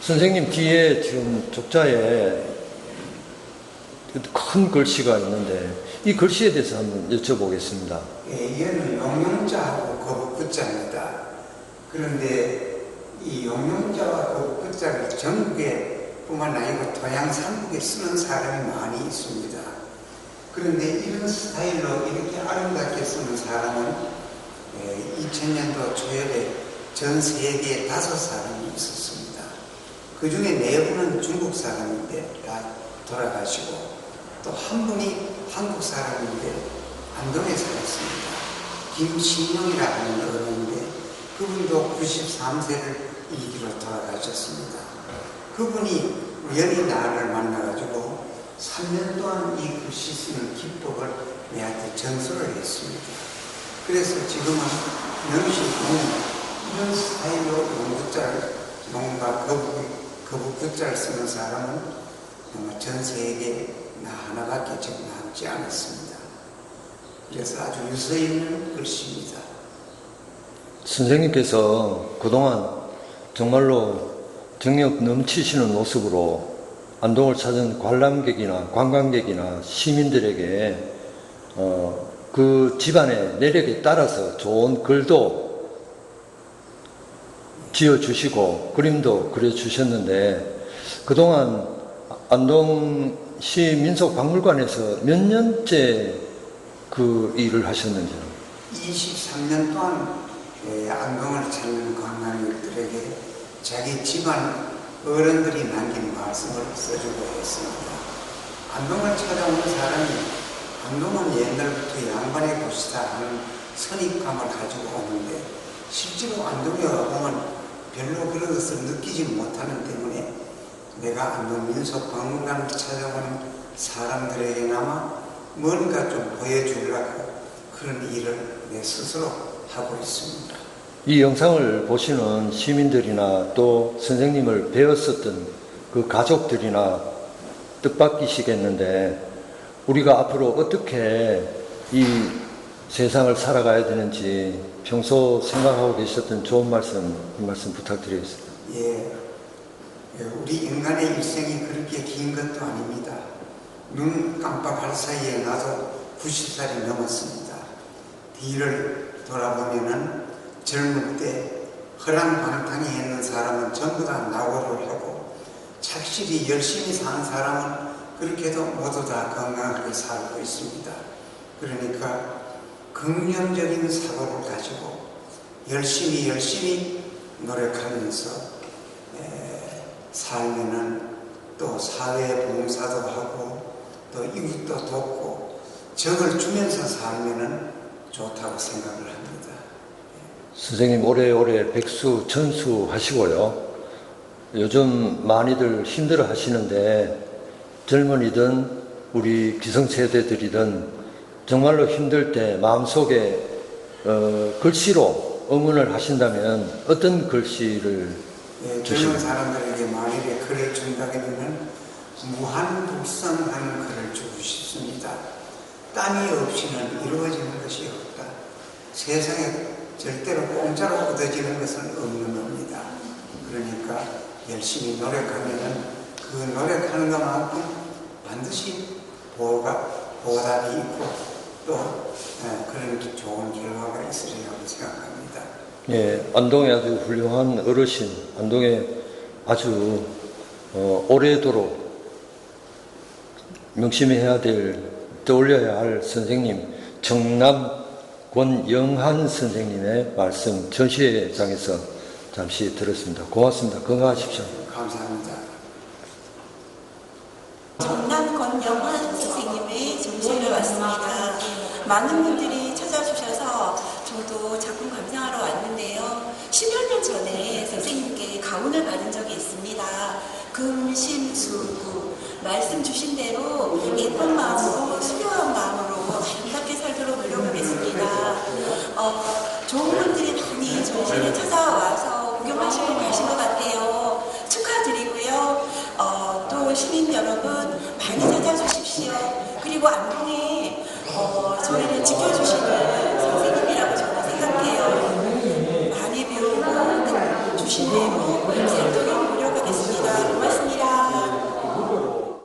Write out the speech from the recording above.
선생님 뒤에 지금 족자에 큰 글씨가 있는데 이 글씨에 대해서 한번 여쭤보겠습니다. 예, 얘는 용용자하고 거북부자입니다. 그런데 이 용용자와 거북부자를 전국에 뿐만 아니고 동양 삼국에 쓰는 사람이 많이 있습니다. 그런데 이런 스타일로 이렇게 아름답게 쓰는 사람은 2000년도 초엽에 전 세계에 다섯 사람이 있었습니다. 그 중에 네 분은 중국 사람인데 다 돌아가시고 또 한 분이 한국 사람인데 안동에 살았습니다. 김신용이라 하는 어른인데 그분도 93세를 이기로 돌아가셨습니다. 그분이 우연히 나를 만나가지고 3년 동안 이 글씨 쓰는 기법을 내한테 전수를 했습니다. 그래서 지금은 명식 용 이런 스타일로 용구자를 용과 거북, 거북구자를 쓰는 사람은 전 세계에 나 하나밖에 지금 남지 않았습니다. 그래서 아주 유서 있는 글씨입니다. 선생님께서 그동안 정말로 정력 넘치시는 모습으로 안동을 찾은 관람객이나 관광객이나 시민들에게 어, 그 집안의 내력에 따라서 좋은 글도 지어주시고 그림도 그려주셨는데 그동안 안동시 민속박물관에서 몇 년째 그 일을 하셨는지요? 23년 동안 예, 안동을 찾는 관광객들에게 자기 집안 어른들이 남긴 말씀을 써주고 했습니다. 안동을 찾아오는 사람이 안동은 옛날부터 양반의 곳이다 하는 선입감을 가지고 오는데 실제로 안동에 와보면 별로 그런 것을 느끼지 못하는 때문에 내가 안동 민속 박물관을 찾아오는 사람들에게나마 뭔가 좀 보여주려고 그런 일을 내 스스로 하고 있습니다. 이 영상을 보시는 시민들이나 또 선생님을 배웠었던 그 가족들이나 뜻밖이시겠는데 우리가 앞으로 어떻게 이 세상을 살아가야 되는지 평소 생각하고 계셨던 좋은 말씀, 한 말씀 부탁드리겠습니다. 예, 예, 우리 인간의 일생이 그렇게 긴 것도 아닙니다. 눈 깜빡할 사이에 나도 90살이 넘었습니다. 뒤를 돌아보면은 젊을 때 허랑방탕에 있는 사람은 전부 다 낙오를 하고 착실히 열심히 사는 사람은 그렇게도 모두 다 건강하게 살고 있습니다. 그러니까 긍정적인 사고를 가지고 열심히 열심히 노력하면서 에, 살면은 또 사회 봉사도 하고 또 이웃도 돕고 적을 주면서 살면은 좋다고 생각을 합니다. 선생님 오래오래 백수, 천수 하시고요. 요즘 많이들 힘들어 하시는데 젊은이든 우리 기성세대들이든 정말로 힘들 때 마음속에 어, 글씨로 응원을 하신다면 어떤 글씨를 예, 젊은 사람들에게 만일에 글을 준다면 무한불성하는 글을 주고 싶습니다. 땀이 없이는 이루어지는 것이 없다. 세상에 절대로 공짜로 얻어지는 것은 없는 겁니다. 그러니까 열심히 노력하면 그 노력하는 것만큼 반드시 보가, 보답이 있고 또 예, 그런 좋은 결과가 있으리라고 생각합니다. 예, 안동의 아주 훌륭한 어르신, 안동에 아주 어, 오래도록 명심해야 될, 떠올려야 할 선생님, 정남 권영한 선생님의 말씀 전시회장에서 잠시 들었습니다. 고맙습니다. 건강하십시오. 감사합니다. 정남 권영환 선생님의 전시회를 왔습니다. 많은 분들이 찾아주셔서 저도 작품 감상하러 왔는데요. 10여 년 전에 선생님께 가운을 받은 적이 있습니다. 금심수구 말씀 주신 대로 예쁜 마음으로 수려한 마음으로 아름답게 살도록 노력하겠습니다. 어, 좋은 분들이 많이 전시를 찾아와서 구경하시고 가신 것 같아요. 축하드리고요. 어, 또 시민 여러분 많이 찾아주십시오. 그리고 안동에 어, 저희를 지켜주시는